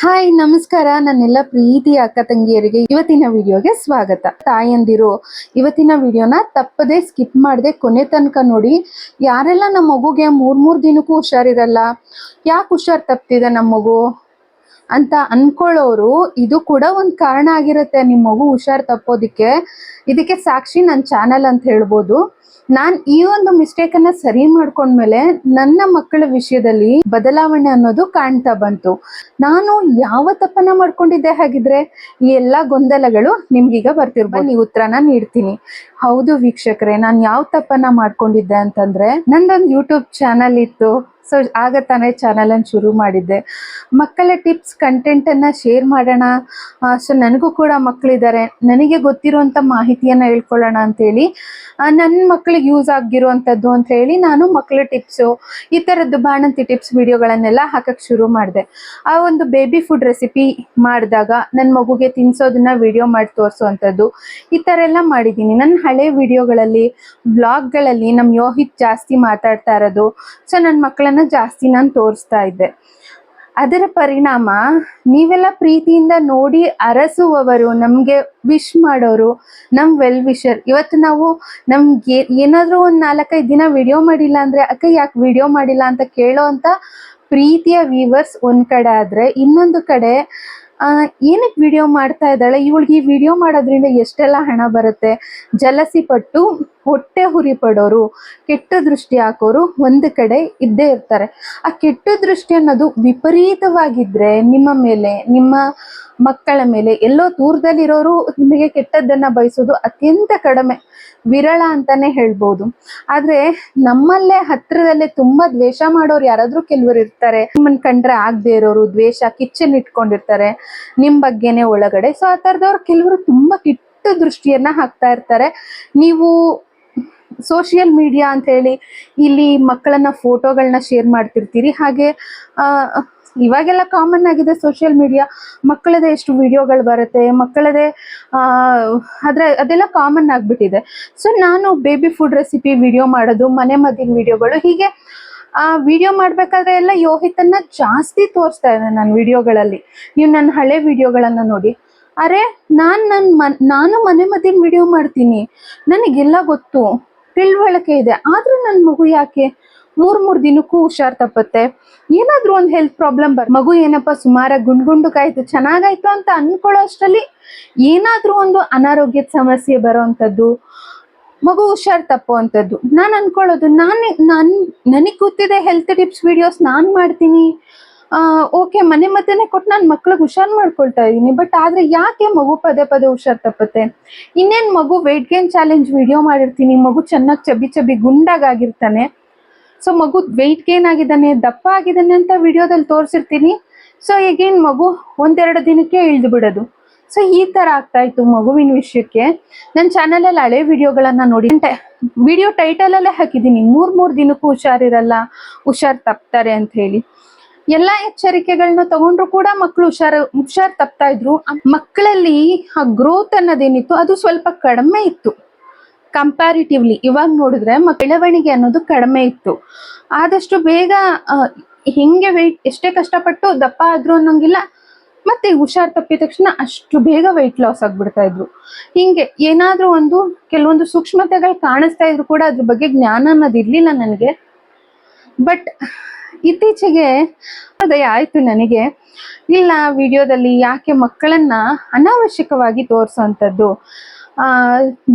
Hi ನಮಸ್ಕಾರ. ನನ್ನೆಲ್ಲ ಪ್ರೀತಿ ಅಕ್ಕ ತಂಗಿಯರಿಗೆ ಇವತ್ತಿನ ವಿಡಿಯೋಗೆ ಸ್ವಾಗತ. ತಾಯಂದಿರು, ಇವತ್ತಿನ ವಿಡಿಯೋನ ತಪ್ಪದೆ ಸ್ಕಿಪ್ ಮಾಡದೆ ಕೊನೆ ತನಕ ನೋಡಿ. ಯಾರೆಲ್ಲ ನಮ್ಮ ಮಗುಗೆ ಮೂರ್ ಮೂರ್ ದಿನಕ್ಕೂ ಹುಷಾರಿರಲ್ಲ? ಯಾಕೆ ಹುಷಾರ್ ತಪ್ತಿದೆ ನಮ್ಮ ಮಗು? ಅಂತ ಅನ್ಕೊಳ್ಳೋರು ಇದು ಕೂಡ ಒಂದು ಕಾರಣ ಆಗಿರುತ್ತೆ. ನಿಮ್ಮ ಮಗು ಹುಷಾರ್ ತಪ್ಪೋದಿಕ್ಕೆ. ಇದಕ್ಕೆ ಸಾಕ್ಷಿ ನನ್ನ ಚಾನಲ್ ಅಂತ ಹೇಳ್ಬೋದು. ನಾನ್ ಈ ಒಂದು ಮಿಸ್ಟೇಕ್ ಅನ್ನ ಸರಿ ಮಾಡ್ಕೊಂಡ್ಮೇಲೆ ನನ್ನ ಮಕ್ಕಳ ವಿಷಯದಲ್ಲಿ ಬದಲಾವಣೆ ಅನ್ನೋದು ಕಾಣ್ತಾ ಬಂತು. ನಾನು ಯಾವ ತಪ್ಪನ್ನ ಮಾಡ್ಕೊಂಡಿದ್ದೆ ಹಾಗಿದ್ರೆ ಈ ಎಲ್ಲಾ ಗೊಂದಲಗಳು ನಿಮ್ಗೀಗ ಬರ್ತಿರ್ಬೋದು. ನೀವು ಉತ್ತರನ ನೀಡ್ತೀನಿ. ಹೌದು ವೀಕ್ಷಕರೇ, ನಾನು ಯಾವ ತಪ್ಪನ್ನ ಮಾಡ್ಕೊಂಡಿದ್ದೆ ಅಂತಂದ್ರೆ ನಂದೊಂದು ಯೂಟ್ಯೂಬ್ ಚಾನಲ್ ಇತ್ತು. ಸೊ ಆಗ ತಾನೇ ಚಾನಲನ್ನು ಶುರು ಮಾಡಿದ್ದೆ. ಮಕ್ಕಳ ಟಿಪ್ಸ್ ಕಂಟೆಂಟ್ ಅನ್ನ ಶೇರ್ ಮಾಡೋಣ. ಸೊ ನನಗೂ ಕೂಡ ಮಕ್ಕಳಿದ್ದಾರೆ ನನಗೆ ಗೊತ್ತಿರುವಂಥ ಮಾಹಿತಿಯನ್ನ ಹೇಳ್ಕೊಳ್ಳೋಣ ಅಂತೇಳಿ ನನ್ನ ಮಕ್ಕಳಿಗೆ ಯೂಸ್ ಆಗಿರುವಂಥದ್ದು ಅಂತ ಹೇಳಿ ನಾನು ಮಕ್ಕಳ ಟಿಪ್ಸು ಈ ಥರದ್ದು ಬಾಣಂತಿ ಟಿಪ್ಸ್ ವಿಡಿಯೋಗಳನ್ನೆಲ್ಲ ಹಾಕಕ್ಕೆ ಶುರು ಮಾಡಿದೆ. ಆ ಒಂದು ಬೇಬಿ ಫುಡ್ ರೆಸಿಪಿ ಮಾಡಿದಾಗ ನನ್ನ ಮಗುಗೆ ತಿನ್ಸೋದನ್ನ ವಿಡಿಯೋ ಮಾಡಿ ತೋರಿಸುವಂಥದ್ದು ಈ ಥರ ಎಲ್ಲ ಮಾಡಿದ್ದೀನಿ. ನನ್ನ ಹಳೆ ವಿಡಿಯೋಗಳಲ್ಲಿ ಬ್ಲಾಗ್ಗಳಲ್ಲಿ ನಮ್ಮ ಯೋಹಿತ್ ಜಾಸ್ತಿ ಮಾತಾಡ್ತಾ ಇರೋದು. ಸೊ ನನ್ನ ಮಕ್ಕಳನ್ನ ಜಾಸ್ತಿ ನಾನು ತೋರಿಸ್ತಾ ಇದ್ದೆ. ಅದರ ಪರಿಣಾಮ ನೀವೆಲ್ಲ ಪ್ರೀತಿಯಿಂದ ನೋಡಿ ಅರಸುವವರು, ನಮಗೆ ವಿಶ್ ಮಾಡೋರು, ನಮ್ ವೆಲ್ ವಿಶರ್ ಇವತ್ತು ನಾವು ನಮ್ಗೆ ಏನಾದರೂ ಒಂದು ನಾಲ್ಕೈದು ದಿನ ವಿಡಿಯೋ ಮಾಡಿಲ್ಲ ಅಂದ್ರೆ, ಅಕ್ಕ, ಯಾಕೆ ವಿಡಿಯೋ ಮಾಡಿಲ್ಲ? ಅಂತ ಕೇಳೋ ಅಂತ ಪ್ರೀತಿಯ ವ್ಯೂವರ್ಸ್ ಒಂದು ಕಡೆ ಆದರೆ, ಇನ್ನೊಂದು ಕಡೆ ಏನಕ್ಕೆ ವಿಡಿಯೋ ಮಾಡ್ತಾ ಇದ್ದಾಳೆ? ಇವಳಿಗೆ ಈ ವಿಡಿಯೋ ಮಾಡೋದ್ರಿಂದ ಎಷ್ಟೆಲ್ಲ ಹಣ ಬರುತ್ತೆ? ಜಲಸಿ ಪಟ್ಟು ಹೊಟ್ಟೆ ಹುರಿ ಪಡೋರು ಕೆಟ್ಟ ದೃಷ್ಟಿ ಹಾಕೋರು ಒಂದು ಕಡೆ ಇದ್ದೇ ಇರ್ತಾರೆ. ಆ ಕೆಟ್ಟ ದೃಷ್ಟಿ ಅನ್ನೋದು ವಿಪರೀತವಾಗಿದ್ರೆ ನಿಮ್ಮ ಮೇಲೆ, ನಿಮ್ಮ ಮಕ್ಕಳ ಮೇಲೆ, ಎಲ್ಲೋ ದೂರದಲ್ಲಿರೋರು ನಿಮಗೆ ಕೆಟ್ಟದ್ದನ್ನ ಬಯಸೋದು ಅತ್ಯಂತ ಕಡಿಮೆ. ವಿರಳ ಅಂತಾನೆ ಹೇಳ್ಬೋದು. ಆದ್ರೆ ನಮ್ಮಲ್ಲೇ ಹತ್ರದಲ್ಲೇ ತುಂಬಾ ದ್ವೇಷ ಮಾಡೋರು ಯಾರಾದ್ರೂ ಕೆಲವರು ಇರ್ತಾರೆ. ನಿಮ್ಮನ್ ಕಂಡ್ರೆ ಆಗದೆ ಇರೋರು, ದ್ವೇಷ ಕಿಚ್ಚನ್ ಇಟ್ಕೊಂಡಿರ್ತಾರೆ. ನಿಮ್ ಬಗ್ಗೆನೆ ಒಳಗಡೆ. ಸೊ ಆ ತರದವ್ರು ಕೆಲವರು ತುಂಬಾ ಕೆಟ್ಟ ದೃಷ್ಟಿಯನ್ನ ಹಾಕ್ತಾ ಇರ್ತಾರೆ. ನೀವು ಸೋಷಿಯಲ್ ಮೀಡಿಯಾ ಅಂತ ಹೇಳಿ ಇಲ್ಲಿ ಮಕ್ಕಳನ್ನ ಫೋಟೋಗಳನ್ನ ಶೇರ್ ಮಾಡ್ತಿರ್ತೀರಿ. ಹಾಗೆ ಇವಾಗೆಲ್ಲ ಕಾಮನ್ ಆಗಿದೆ ಸೋಷಿಯಲ್ ಮೀಡಿಯಾ ಮಕ್ಕಳದೇ ಎಷ್ಟು ವಿಡಿಯೋಗಳು ಬರುತ್ತೆ, ಮಕ್ಕಳದೇ ಆದರೆ ಅದೆಲ್ಲ ಕಾಮನ್ ಆಗಿಬಿಟ್ಟಿದೆ. ಸೊ ನಾನು ಬೇಬಿ ಫುಡ್ ರೆಸಿಪಿ ವಿಡಿಯೋ ಮಾಡೋದು, ಮನೆ ಮದ್ದಿನ ವಿಡಿಯೋಗಳು ಹೀಗೆ, ಆ ವಿಡಿಯೋ ಮಾಡಬೇಕಾದ್ರೆ ಎಲ್ಲ ಯೋಹಿತನ್ನ ಜಾಸ್ತಿ ತೋರಿಸ್ತಾ ಇದ್ದೆ ನನ್ನ ವಿಡಿಯೋಗಳಲ್ಲಿ ನೀವು ನನ್ನ ಹಳೆ ವಿಡಿಯೋಗಳನ್ನು ನೋಡಿ. ಅರೆ, ನಾನು ನನ್ನ ಮನ್, ನಾನು ಮನೆ ಮದ್ದಿನ ವಿಡಿಯೋ ಮಾಡ್ತೀನಿ. ನನಗೆಲ್ಲ ಗೊತ್ತು. ತಿಳುವಳಿಕೆ ಇದೆ. ಆದ್ರೂ ನನ್ನ ಮಗು ಯಾಕೆ ಮೂರ್ ಮೂರ್ ದಿನಕ್ಕೂ ಹುಷಾರ್ ತಪ್ಪತ್ತೆ? ಏನಾದ್ರೂ ಒಂದು ಹೆಲ್ತ್ ಪ್ರಾಬ್ಲಮ್ ಬರ್ ಮಗು ಏನಪ್ಪ ಸುಮಾರಾಗಿ ಗುಂಡ್ ಕಾಯ್ತು, ಚೆನ್ನಾಗಾಯ್ತು ಅಂತ ಅನ್ಕೊಳ್ಳೋ ಅಷ್ಟರಲ್ಲಿ ಏನಾದ್ರೂ ಒಂದು ಅನಾರೋಗ್ಯದ ಸಮಸ್ಯೆ ಬರೋವಂಥದ್ದು ಮಗು ಹುಷಾರ್ ತಪ್ಪುವಂಥದ್ದು. ನಾನು ಅನ್ಕೊಳ್ಳೋದು, ನಾನು ನನ್ ನನಗೆ ಗೊತ್ತಿದೆ ಹೆಲ್ತ್ ಟಿಪ್ಸ್ ವಿಡಿಯೋಸ್ ನಾನು ಮಾಡ್ತೀನಿ. ಓಕೆ ಮನೆ ಮದ್ದೆನೆ ಕೊಟ್ಟು ನಾನು ಮಕ್ಳಿಗೆ ಹುಷಾರ್ ಮಾಡ್ಕೊಳ್ತಾ ಇದ್ದೀನಿ ಬಟ್ ಆದ್ರೆ ಯಾಕೆ ಮಗು ಪದೇ ಪದೇ ಹುಷಾರ್ ತಪ್ಪುತ್ತೆ? ಇನ್ನೇನ್ ಮಗು ವೆಯ್ಟ್ ಗೇನ್ ಚಾಲೆಂಜ್ ವಿಡಿಯೋ ಮಾಡಿರ್ತೀನಿ. ಮಗು ಚೆನ್ನಾಗಿ ಚಬಿ ಚಬಿ ಗುಂಡಾಗಿರ್ತಾನೆ ಸೊ ಮಗು ವೆಯ್ಟ್ ಗೇನ್ ಆಗಿದ್ದಾನೆ, ದಪ್ಪ ಆಗಿದ್ದಾನೆ ಅಂತ ವಿಡಿಯೋದಲ್ಲಿ ತೋರಿಸಿರ್ತೀನಿ. ಸೊ ಈಗೇನ್ ಮಗು ಒಂದೆರಡು ದಿನಕ್ಕೆ ಇಳಿದು ಬಿಡೋದು. ಸೊ ಈ ತರ ಆಗ್ತಾ ಇತ್ತು ಮಗುವಿನ ವಿಷಯಕ್ಕೆ. ನನ್ನ ಚಾನಲಲ್ಲಿ ಹಳೆ ವಿಡಿಯೋಗಳನ್ನ ನೋಡಿ. ವಿಡಿಯೋ ಟೈಟಲ್ ಅಲ್ಲೇ ಹಾಕಿದ್ದೀನಿ. ಮೂರ್ ಮೂರ್ ದಿನಕ್ಕೂ ಹುಷಾರಿರಲ್ಲ, ಹುಷಾರ್ ತಪ್ತಾರೆ ಅಂತ ಹೇಳಿ. ಎಲ್ಲಾ ಎಚ್ಚರಿಕೆಗಳನ್ನ ತಗೊಂಡ್ರು ಕೂಡ ಮಕ್ಕಳು ಹುಷಾರ್ ಹುಷಾರ್ ತಪ್ತಾ ಇದ್ರು. ಮಕ್ಕಳಲ್ಲಿ ಆ ಗ್ರೋತ್ ಅನ್ನೋದೇನಿತ್ತು, ಅದು ಸ್ವಲ್ಪ ಕಡಿಮೆ ಇತ್ತು. ಕಂಪ್ಯಾರಿಟಿವ್ಲಿ ಇವಾಗ ನೋಡಿದ್ರೆ ಬೆಳವಣಿಗೆ ಅನ್ನೋದು ಕಡಿಮೆ ಇತ್ತು. ಆದಷ್ಟು ಬೇಗ ಹಿಂಗೆ ವೆಯ್ಟ್ ಎಷ್ಟೇ ಕಷ್ಟಪಟ್ಟು ದಪ್ಪ ಆದ್ರು ಅನ್ನೋಂಗಿಲ್ಲ, ಮತ್ತೆ ಹುಷಾರ್ ತಪ್ಪಿದ ತಕ್ಷಣ ಅಷ್ಟು ಬೇಗ ವೆಯ್ಟ್ ಲಾಸ್ ಆಗ್ಬಿಡ್ತಾ ಇದ್ರು. ಹಿಂಗೆ ಏನಾದ್ರೂ ಒಂದು, ಕೆಲವೊಂದು ಸೂಕ್ಷ್ಮತೆಗಳು ಕಾಣಿಸ್ತಾ ಇದ್ರು ಕೂಡ ಅದ್ರ ಬಗ್ಗೆ ಜ್ಞಾನ ಅನ್ನೋದು ಇರ್ಲಿಲ್ಲ ನನಗೆ. ಬಟ್ ಇತ್ತೀಚೆಗೆ ಅದೇ ಆಯ್ತು ನನಗೆ. ಇಲ್ಲ, ವಿಡಿಯೋದಲ್ಲಿ ಯಾಕೆ ಮಕ್ಕಳನ್ನ ಅನಾವಶ್ಯಕವಾಗಿ ತೋರಿಸೋವಂಥದ್ದು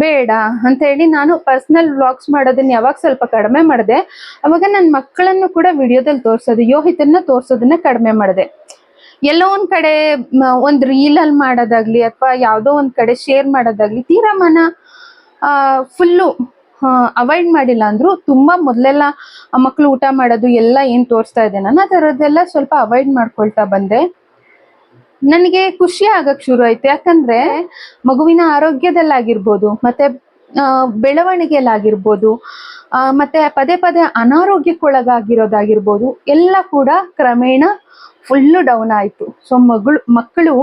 ಬೇಡ ಅಂತ ಹೇಳಿ ನಾನು ಪರ್ಸ್ನಲ್ ವ್ಲಾಗ್ಸ್ ಮಾಡೋದನ್ನ ಯಾವಾಗ ಸ್ವಲ್ಪ ಕಡಿಮೆ ಮಾಡಿದೆ, ಅವಾಗ ನನ್ನ ಮಕ್ಕಳನ್ನು ಕೂಡ ವಿಡಿಯೋದಲ್ಲಿ ತೋರಿಸೋದು, ಯೋಹಿತನ್ನ ತೋರಿಸೋದನ್ನ ಕಡಿಮೆ ಮಾಡಿದೆ. ಎಲ್ಲೋ ಒಂದ್ ಕಡೆ ಒಂದು ರೀಲಲ್ಲಿ ಮಾಡೋದಾಗ್ಲಿ, ಅಥವಾ ಯಾವುದೋ ಒಂದ್ ಕಡೆ ಶೇರ್ ಮಾಡೋದಾಗ್ಲಿ ತೀರಾ ಮನ ಫುಲ್ಲು ಅವಾಯ್ಡ್ ಮಾಡಿಲ್ಲ ಅಂದ್ರು ತುಂಬಾ ಮೊದಲೆಲ್ಲ ಮಕ್ಕಳು ಊಟ ಮಾಡೋದು ಎಲ್ಲ ಏನ್ ತೋರಿಸ್ತಾ ಇದೆ ನಾನು, ಆ ಸ್ವಲ್ಪ ಅವಾಯ್ಡ್ ಮಾಡ್ಕೊಳ್ತಾ ಬಂದೆ. ನನಗೆ ಖುಷಿ ಆಗಕ್ ಶುರು ಆಯ್ತು. ಯಾಕಂದ್ರೆ ಮಗುವಿನ ಆರೋಗ್ಯದಲ್ಲಾಗಿರ್ಬೋದು, ಮತ್ತೆ ಬೆಳವಣಿಗೆಯಲ್ಲಾಗಿರ್ಬೋದು ಮತ್ತೆ ಪದೇ ಪದೇ ಅನಾರೋಗ್ಯಕ್ಕೊಳಗಾಗಿರೋದಾಗಿರ್ಬೋದು, ಎಲ್ಲ ಕೂಡ ಕ್ರಮೇಣ ಫುಲ್ಲು ಡೌನ್ ಆಯಿತು. ಸೊ ಮಗಳು, ಮಕ್ಕಳು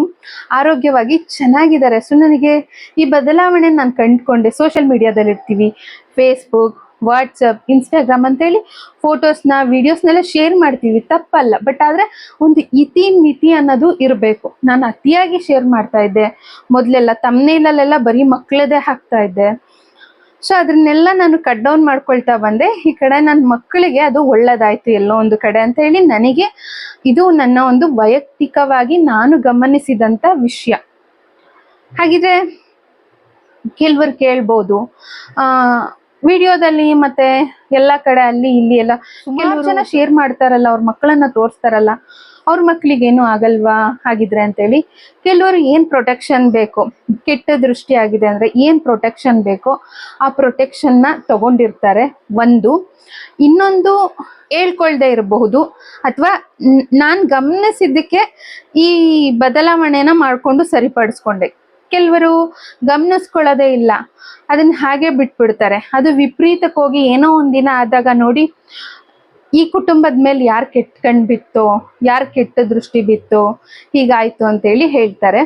ಆರೋಗ್ಯವಾಗಿ ಚೆನ್ನಾಗಿದ್ದಾರೆ. ಸೊ ನನಗೆ ಈ ಬದಲಾವಣೆ ನಾನು ಕಂಡುಕೊಂಡೆ. ಸೋಷಿಯಲ್ ಮೀಡಿಯಾದಲ್ಲಿ ಇರ್ತೀವಿ ಫೇಸ್ಬುಕ್ ವಾಟ್ಸಪ್ ಇನ್ಸ್ಟಾಗ್ರಾಮ್ ಅಂತೇಳಿ ಫೋಟೋಸ್ನ ವಿಡಿಯೋಸ್ನೆಲ್ಲ ಶೇರ್ ಮಾಡ್ತೀವಿ. ತಪ್ಪಲ್ಲ. ಬಟ್ ಆದರೆ ಒಂದು ಇತಿ ಮಿತಿ ಅನ್ನೋದು ಇರಬೇಕು. ನಾನು ಅತಿಯಾಗಿ ಶೇರ್ ಮಾಡ್ತಾ ಇದ್ದೆ. ಮೊದಲೆಲ್ಲ ತಮ್ಮನೇಲಲ್ಲೆಲ್ಲ ಬರೀ ಮಕ್ಕಳದೇ ಹಾಕ್ತಾ ಇದ್ದೆ. ಸೊ ಅದನ್ನೆಲ್ಲ ನಾನು ಕಟ್ ಡೌನ್ ಮಾಡ್ಕೊಳ್ತಾ ಬಂದೆ. ಈ ಕಡೆ ನನ್ನ ಮಕ್ಕಳಿಗೆ ಅದು ಒಳ್ಳೇದಾಯ್ತು. ಎಲ್ಲೋ ಒಂದು ಕಡೆ ಅಂತ ಹೇಳಿ ನನಗೆ ಇದು ನನ್ನ ಒಂದು ವೈಯಕ್ತಿಕವಾಗಿ ನಾನು ಗಮನಿಸಿದಂಥ ವಿಷಯ. ಹಾಗಿದ್ರೆ, ಕೆಲವರು ಕೇಳ್ಬೋದು. ವಿಡಿಯೋದಲ್ಲಿ ಮತ್ತೆ ಎಲ್ಲಾ ಕಡೆ ಅಲ್ಲಿ ಇಲ್ಲಿ ಎಲ್ಲ ಕೆಲವು ಜನ ಶೇರ್ ಮಾಡ್ತಾರಲ್ಲ ಅವ್ರ ಮಕ್ಕಳನ್ನ ತೋರಿಸ್ತಾರಲ್ಲ ಅವ್ರ ಮಕ್ಳಿಗೇನು ಆಗಲ್ವಾ ಹಾಗಿದ್ರೆ ಅಂತೇಳಿ ಕೆಲವರು ಏನ್ ಪ್ರೊಟೆಕ್ಷನ್ ಬೇಕು ಕೆಟ್ಟ ದೃಷ್ಟಿ ಆಗಿದೆ ಅಂದ್ರೆ ಏನ್ ಪ್ರೊಟೆಕ್ಷನ್ ಬೇಕೋ ಆ ಪ್ರೊಟೆಕ್ಷನ್ನ ತಗೊಂಡಿರ್ತಾರೆ ಒಂದು. ಇನ್ನೊಂದು ಹೇಳ್ಕೊಳ್ದೆ ಇರಬಹುದು ಅಥವಾ ನಾನ್ ಗಮನಿಸಿದ್ದಕ್ಕೆ ಈ ಬದಲಾವಣೆನ ಮಾಡ್ಕೊಂಡು ಸರಿಪಡಿಸ್ಕೊಂಡೆ. ಕೆಲವರು ಗಮನಿಸ್ಕೊಳ್ಳೋದೇ ಇಲ್ಲ. ಅದನ್ನ ಹಾಗೆ ಬಿಟ್ಬಿಡ್ತಾರೆ. ಅದು ವಿಪರೀತಕ್ಕೆ ಹೋಗಿ ಏನೋ ಒಂದಿನ ಆದಾಗ ನೋಡಿ, ಈ ಕುಟುಂಬದ ಮೇಲೆ ಯಾರು ಕೆಟ್ಟ ಕಣ್ ಬಿತ್ತೋ, ಯಾರು ಕೆಟ್ಟ ದೃಷ್ಟಿ ಬಿತ್ತೋ ಹೀಗಾಯ್ತು ಅಂತೇಳಿ ಹೇಳ್ತಾರೆ.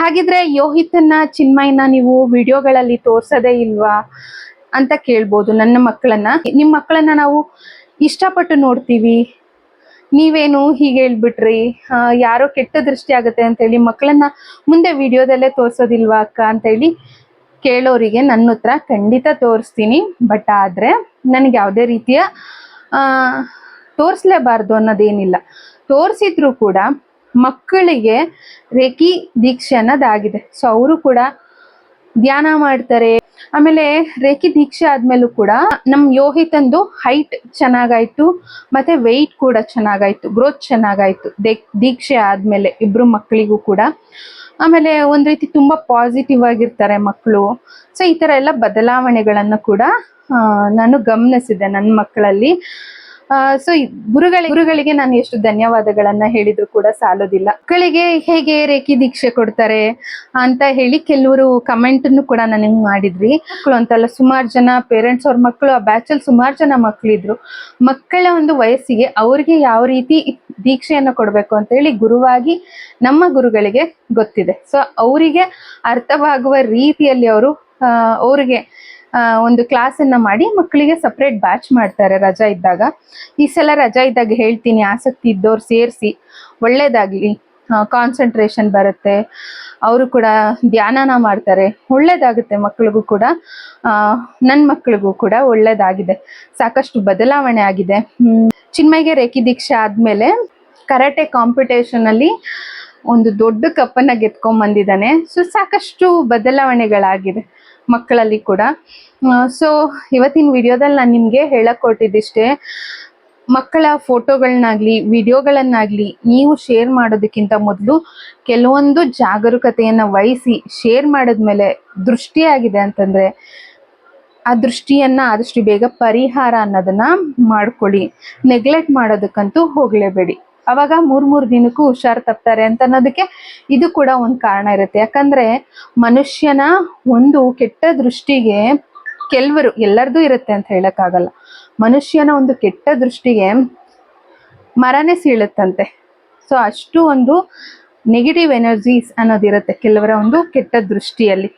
ಹಾಗಿದ್ರೆ ಯೋಹಿತನ್ನ ಚಿನ್ಮಯನ ನೀವು ವಿಡಿಯೋಗಳಲ್ಲಿ ತೋರ್ಸೋದೇ ಇಲ್ವಾ ಅಂತ ಕೇಳ್ಬೋದು ನನ್ನ ಮಕ್ಕಳನ್ನ. ನಿಮ್ಮ ಮಕ್ಕಳನ್ನ ನಾವು ಇಷ್ಟಪಟ್ಟು ನೋಡ್ತೀವಿ. ನೀವೇನು ಹೀಗೆ ಹೇಳ್ಬಿಟ್ರಿ? ಯಾರೋ ಕೆಟ್ಟ ದೃಷ್ಟಿ ಆಗುತ್ತೆ ಅಂತೇಳಿ ಮಕ್ಕಳನ್ನ ಮುಂದೆ ವಿಡಿಯೋದಲ್ಲೇ ತೋರಿಸೋದಿಲ್ವಾ ಅಕ್ಕ ಅಂತೇಳಿ ಕೇಳೋರಿಗೆ ನನ್ನ ಹತ್ರ ಖಂಡಿತ ತೋರಿಸ್ತೀನಿ. ಬಟ್ ಆದರೆ ನನಗೆ ಯಾವುದೇ ರೀತಿಯ ತೋರಿಸ್ಲೇಬಾರ್ದು ಅನ್ನೋದೇನಿಲ್ಲ. ತೋರಿಸಿದ್ರು ಕೂಡ ಮಕ್ಕಳಿಗೆ ರೇಖಿ ದೀಕ್ಷೆ ಅನ್ನೋದಾಗಿದೆ. ಸೊ ಅವರು ಕೂಡ ಧ್ಯಾನ ಮಾಡ್ತಾರೆ. ಆಮೇಲೆ ರೇಖಿ ದೀಕ್ಷೆ ಆದ್ಮೇಲೂ ಕೂಡ ನಮ್ ಯೋಹಿತಂದು ಹೈಟ್ ಚೆನ್ನಾಗಾಯ್ತು, ಮತ್ತೆ ವೆಯ್ಟ್ ಕೂಡ ಚೆನ್ನಾಗಾಯ್ತು ಗ್ರೋತ್ ಚೆನ್ನಾಗಾಯ್ತು. ದೀಕ್ಷೆ ಆದ್ಮೇಲೆ ಇಬ್ರು ಮಕ್ಕಳಿಗೂ ಕೂಡ. ಆಮೇಲೆ ಒಂದ್ ರೀತಿ ತುಂಬಾ ಪಾಸಿಟಿವ್ ಆಗಿರ್ತಾರೆ ಮಕ್ಕಳು ಸೊ ಈ ತರ ಎಲ್ಲ ಬದಲಾವಣೆಗಳನ್ನ ಕೂಡ ನಾನು ಗಮನಿಸಿದೆ ನನ್ನ ಮಕ್ಕಳಲ್ಲಿ. ಸೊ ಗುರುಗಳಿಗೆ ಗುರುಗಳಿಗೆ ನಾನು ಎಷ್ಟು ಧನ್ಯವಾದಗಳನ್ನ ಹೇಳಿದ್ರು ಕೂಡ ಸಾಲೋದಿಲ್ಲ. ಮಕ್ಕಳಿಗೆ ಹೇಗೆ ರೇಖಿ ದೀಕ್ಷೆ ಕೊಡ್ತಾರೆ ಅಂತ ಹೇಳಿ ಕೆಲವರು ಕಮೆಂಟ್ ಕೂಡ ನನಗೆ ಮಾಡಿದ್ರಿ ಮಕ್ಕಳು ಅಂತಲ್ಲ ಸುಮಾರು ಜನ ಪೇರೆಂಟ್ಸ್ ಅವ್ರ ಮಕ್ಕಳು, ಆ ಬ್ಯಾಚಲ್ಲಿ ಸುಮಾರು ಜನ ಮಕ್ಕಳಿದ್ರು ಮಕ್ಕಳ ಒಂದು ವಯಸ್ಸಿಗೆ ಅವ್ರಿಗೆ ಯಾವ ರೀತಿ ದೀಕ್ಷೆಯನ್ನು ಕೊಡಬೇಕು ಅಂತ ಹೇಳಿ ಗುರುವಾಗಿ ನಮ್ಮ ಗುರುಗಳಿಗೆ ಗೊತ್ತಿದೆ. ಸೊ ಅವರಿಗೆ ಅರ್ಥವಾಗುವ ರೀತಿಯಲ್ಲಿ ಅವರು ಅವ್ರಿಗೆ ಒಂದು ಕ್ಲಾಸನ್ನ ಮಾಡಿ ಮಕ್ಕಳಿಗೆ ಸಪ್ರೇಟ್ ಬ್ಯಾಚ್ ಮಾಡ್ತಾರೆ ರಜಾ ಇದ್ದಾಗ. ಈ ಸಲ ರಜಾ ಇದ್ದಾಗ ಹೇಳ್ತೀನಿ, ಆಸಕ್ತಿ ಇದ್ದವ್ರು ಸೇರಿಸಿ, ಒಳ್ಳೇದಾಗ್ಲಿ. ಕಾನ್ಸಂಟ್ರೇಷನ್ ಬರುತ್ತೆ. ಅವರು ಕೂಡ ಧ್ಯಾನನ ಮಾಡ್ತಾರೆ. ಒಳ್ಳೇದಾಗುತ್ತೆ ಮಕ್ಕಳಿಗೂ ಕೂಡ. ನನ್ನ ಮಕ್ಕಳಿಗೂ ಕೂಡ ಒಳ್ಳೇದಾಗಿದೆ. ಸಾಕಷ್ಟು ಬದಲಾವಣೆ ಆಗಿದೆ. ಚಿನ್ಮಯ್ಗೆ ರೇಖಿ ದೀಕ್ಷೆ ಆದಮೇಲೆ ಕರಾಟೆ ಕಾಂಪಿಟೇಷನಲ್ಲಿ ಒಂದು ದೊಡ್ಡ ಕಪ್ಪನ್ನ ಗೆದ್ಕೊಂಡ್ ಬಂದಿದ್ದಾನೆ ಸೊ ಸಾಕಷ್ಟು ಬದಲಾವಣೆಗಳಾಗಿದೆ. ಮಕ್ಕಳಲ್ಲಿ ಕೂಡ. ಸೊ ಇವತ್ತಿನ ವಿಡಿಯೋದಲ್ಲಿ ನಾನು ನಿಮಗೆ ಹೇಳಕ್ ಕೊಟ್ಟಿದ್ದಿಷ್ಟೇ ಮಕ್ಕಳ ಫೋಟೋಗಳನ್ನಾಗ್ಲಿ, ವಿಡಿಯೋಗಳನ್ನಾಗ್ಲಿ ನೀವು ಶೇರ್ ಮಾಡೋದಕ್ಕಿಂತ ಮೊದಲು ಕೆಲವೊಂದು ಜಾಗರೂಕತೆಯನ್ನು ವಹಿಸಿ ಶೇರ್ ಮಾಡಿದ್ಮೇಲೆ ದೃಷ್ಟಿಯಾಗಿದೆ ಅಂತಂದರೆ, ಆ ದೃಷ್ಟಿಯನ್ನ ಆದಷ್ಟು ಬೇಗ ಪರಿಹಾರ ಅನ್ನೋದನ್ನ ಮಾಡ್ಕೊಳ್ಳಿ. ನೆಗ್ಲೆಕ್ಟ್ ಮಾಡೋದಕ್ಕಂತೂ ಹೋಗ್ಲೇಬೇಡಿ. ಅವಾಗ ಮೂರ್ ಮೂರ್ ದಿನಕ್ಕೂ ಹುಷಾರ್ ತಪ್ತಾರೆ ಅಂತ ಅನ್ನೋದಕ್ಕೆ ಇದು ಕೂಡ ಒಂದು ಕಾರಣ ಇರುತ್ತೆ. ಯಾಕಂದ್ರೆ ಮನುಷ್ಯನ ಒಂದು ಕೆಟ್ಟ ದೃಷ್ಟಿಗೆ ಕೆಲವರು, ಎಲ್ಲರದು ಇರುತ್ತೆ ಅಂತ ಹೇಳಕ್ಕಾಗಲ್ಲ. ಮನುಷ್ಯನ ಒಂದು ಕೆಟ್ಟ ದೃಷ್ಟಿಗೆ ಮರನೇ ಸೀಳುತ್ತಂತೆ. ಸೊ ಅಷ್ಟು ಒಂದು ನೆಗೆಟಿವ್ ಎನರ್ಜೀಸ್ ಅನ್ನೋದಿರುತ್ತೆ ಕೆಲವರ ಒಂದು ಕೆಟ್ಟ ದೃಷ್ಟಿಯಲ್ಲಿ.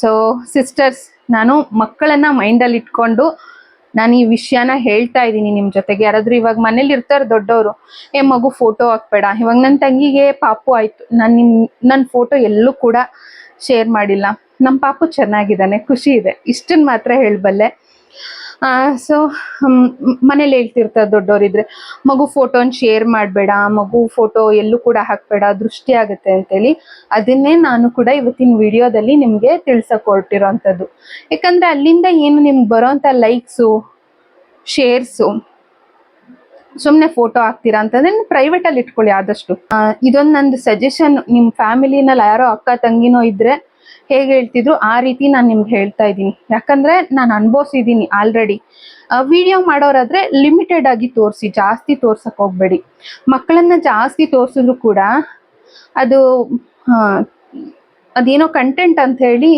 ಸೊ ಸಿಸ್ಟರ್ಸ್ ನಾನು ಮಕ್ಕಳನ್ನ ಮೈಂಡಲ್ಲಿ ಇಟ್ಕೊಂಡು ನಾನು ಈ ವಿಷಯನ ಹೇಳ್ತಾ ಇದ್ದೀನಿ ನಿಮ್ಮ ಜೊತೆಗೆ. ಯಾರಾದ್ರೂ ಇವಾಗ ಮನೇಲಿ ಇರ್ತಾರೆ ದೊಡ್ಡವರು, ಏ ಮಗು ಫೋಟೋ ಹಾಕ್ಬೇಡ. ಇವಾಗ ನನ್ನ ತಂಗಿಗೆ ಪಾಪು ಆಯ್ತು. ನಾನು ನಿಮ್ ನನ್ನ ಫೋಟೋ ಎಲ್ಲೂ ಕೂಡ ಶೇರ್ ಮಾಡಿಲ್ಲ. ನಮ್ಮ ಪಾಪು ಚೆನ್ನಾಗಿದ್ದಾನೆ, ಖುಷಿ ಇದೆ. ಇಷ್ಟನ್ನು ಮಾತ್ರ ಹೇಳಬಲ್ಲೆ. ಸೊ ಮನೇಲಿ ಹೇಳ್ತಿರ್ತಾರೆ ದೊಡ್ಡವರಿದ್ರೆ, ಮಗು ಫೋಟೋನ ಶೇರ್ ಮಾಡಬೇಡ, ಮಗು ಫೋಟೋ ಎಲ್ಲೂ ಕೂಡ ಹಾಕ್ಬೇಡ, ದೃಷ್ಟಿ ಆಗುತ್ತೆ ಅಂತೇಳಿ. ಅದನ್ನೇ ನಾನು ಕೂಡ ಇವತ್ತಿನ ವಿಡಿಯೋದಲ್ಲಿ ನಿಮಗೆ ತಿಳ್ಸಕ್ ಹೊರಟಿರೋಂಥದ್ದು. ಯಾಕಂದ್ರೆ ಅಲ್ಲಿಂದ ಏನು ನಿಮ್ಗೆ ಬರೋಂಥ ಲೈಕ್ಸು ಶೇರ್ಸು ಸುಮ್ಮನೆ ಫೋಟೋ ಹಾಕ್ತೀರಾ ಅಂತಂದ್ರೆ ಪ್ರೈವೇಟ್ ಅಲ್ಲಿ ಇಟ್ಕೊಳ್ಳಿ ಆದಷ್ಟು. ಇದೊಂದು ನಂದು ಸಜೆಷನ್ ನಿಮ್ಮ ಫ್ಯಾಮಿಲಿನಲ್ಲಿ ಯಾರೋ ಅಕ್ಕ, ತಂಗಿನೋ ಇದ್ರೆ ಹೇಗೆ ಹೇಳ್ತಿದ್ರು ಆ ರೀತಿ ನಾನು ನಿಮ್ಗೆ ಹೇಳ್ತಾ ಇದ್ದೀನಿ. ಯಾಕಂದ್ರೆ ನಾನು ಅನುಭವಿಸಿದ್ದೀನಿ ಆಲ್ರೆಡಿ ವಿಡಿಯೋ ಮಾಡೋರಾದ್ರೆ ಲಿಮಿಟೆಡ್ ಆಗಿ ತೋರಿಸಿ, ಜಾಸ್ತಿ ತೋರ್ಸಕ್ ಹೋಗ್ಬೇಡಿ. ಮಕ್ಕಳನ್ನ ಜಾಸ್ತಿ ತೋರಿಸಿದ್ರು ಕೂಡ ಅದು ಅದೇನೋ ಕಂಟೆಂಟ್ ಅಂತ ಹೇಳಿ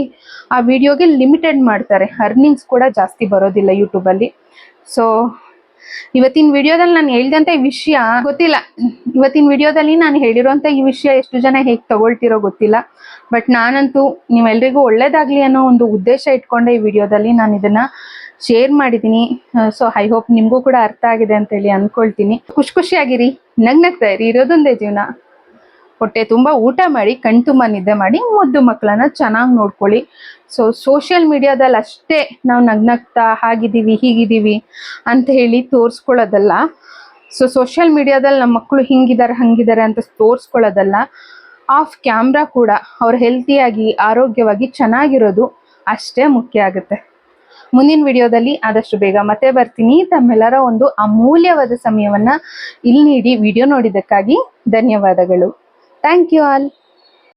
ಆ ವಿಡಿಯೋಗೆ ಲಿಮಿಟೆಡ್ ಮಾಡ್ತಾರೆ. ಅರ್ನಿಂಗ್ಸ್ ಕೂಡ ಜಾಸ್ತಿ ಬರೋದಿಲ್ಲ ಯೂಟ್ಯೂಬಲ್ಲಿ ಸೊ ಇವತ್ತಿನ ವಿಡಿಯೋದಲ್ಲಿ ನಾನು ಹೇಳಿದಂತ ಈ ವಿಷಯ ಗೊತ್ತಿಲ್ಲ. ಇವತ್ತಿನ ವಿಡಿಯೋದಲ್ಲಿ ನಾನು ಹೇಳಿರೋಂತ ಈ ವಿಷಯ ಎಷ್ಟು ಜನ ಹೇಗೆ ತಗೊಳ್ತಿರೋ ಗೊತ್ತಿಲ್ಲ. ಬಟ್ ನಾನಂತೂ ನೀವೆಲ್ರಿಗೂ ಒಳ್ಳೇದಾಗ್ಲಿ ಅನ್ನೋ ಒಂದು ಉದ್ದೇಶ ಇಟ್ಕೊಂಡೆ ಈ ವಿಡಿಯೋದಲ್ಲಿ ನಾನು ಇದನ್ನ ಶೇರ್ ಮಾಡಿದ್ದೀನಿ ಸೊ ಐ ಹೋಪ್ ನಿಮಗೂ ಕೂಡ ಅರ್ಥ ಆಗಿದೆ ಅಂತೇಳಿ ಅನ್ಕೊಳ್ತೀನಿ. ಖುಷಿ ಖುಷಿಯಾಗಿರಿ. ನಗ್ನಗ್ತಾ ಇರಿ. ಇರೋದೊಂದೇ ಜೀವನ. ಹೊಟ್ಟೆ ತುಂಬ ಊಟ ಮಾಡಿ, ಕಣ್ ತುಂಬ ನಿದ್ದೆ ಮಾಡಿ, ಮುದ್ದು ಮಕ್ಕಳನ್ನ ಚೆನ್ನಾಗಿ ನೋಡ್ಕೊಳ್ಳಿ. ಸೊ ಸೋಷಿಯಲ್ ಮೀಡಿಯಾದಲ್ಲಿ ಅಷ್ಟೇ ನಾವು ನಗ್ನಗ್ತಾ, ಹಾಗಿದ್ದೀವಿ, ಹೀಗಿದ್ದೀವಿ ಅಂತ ಹೇಳಿ ತೋರಿಸ್ಕೊಳ್ಳೋದಲ್ಲ. ಸೊ ಸೋಷಿಯಲ್ ಮೀಡಿಯಾದಲ್ಲಿ ನಮ್ಮ ಮಕ್ಕಳು ಹಿಂಗಿದ್ದಾರೆ ಹಂಗಿದ್ದಾರೆ ಅಂತ ತೋರಿಸ್ಕೊಳ್ಳೋದಲ್ಲ. ಆಫ್ ಕ್ಯಾಮ್ರಾ ಕೂಡ ಅವ್ರ ಹೆಲ್ತಿಯಾಗಿ ಆರೋಗ್ಯವಾಗಿ ಚೆನ್ನಾಗಿರೋದು ಅಷ್ಟೇ ಮುಖ್ಯ ಆಗುತ್ತೆ. ಮುಂದಿನ ವಿಡಿಯೋದಲ್ಲಿ ಆದಷ್ಟು ಬೇಗ ಮತ್ತೆ ಬರ್ತೀನಿ. ತಮ್ಮೆಲ್ಲರ ಒಂದು ಅಮೂಲ್ಯವಾದ ಸಮಯವನ್ನು ಇಲ್ಲಿ ನೀಡಿ ವಿಡಿಯೋ ನೋಡಿದ್ದಕ್ಕಾಗಿ ಧನ್ಯವಾದಗಳು. Thank you all.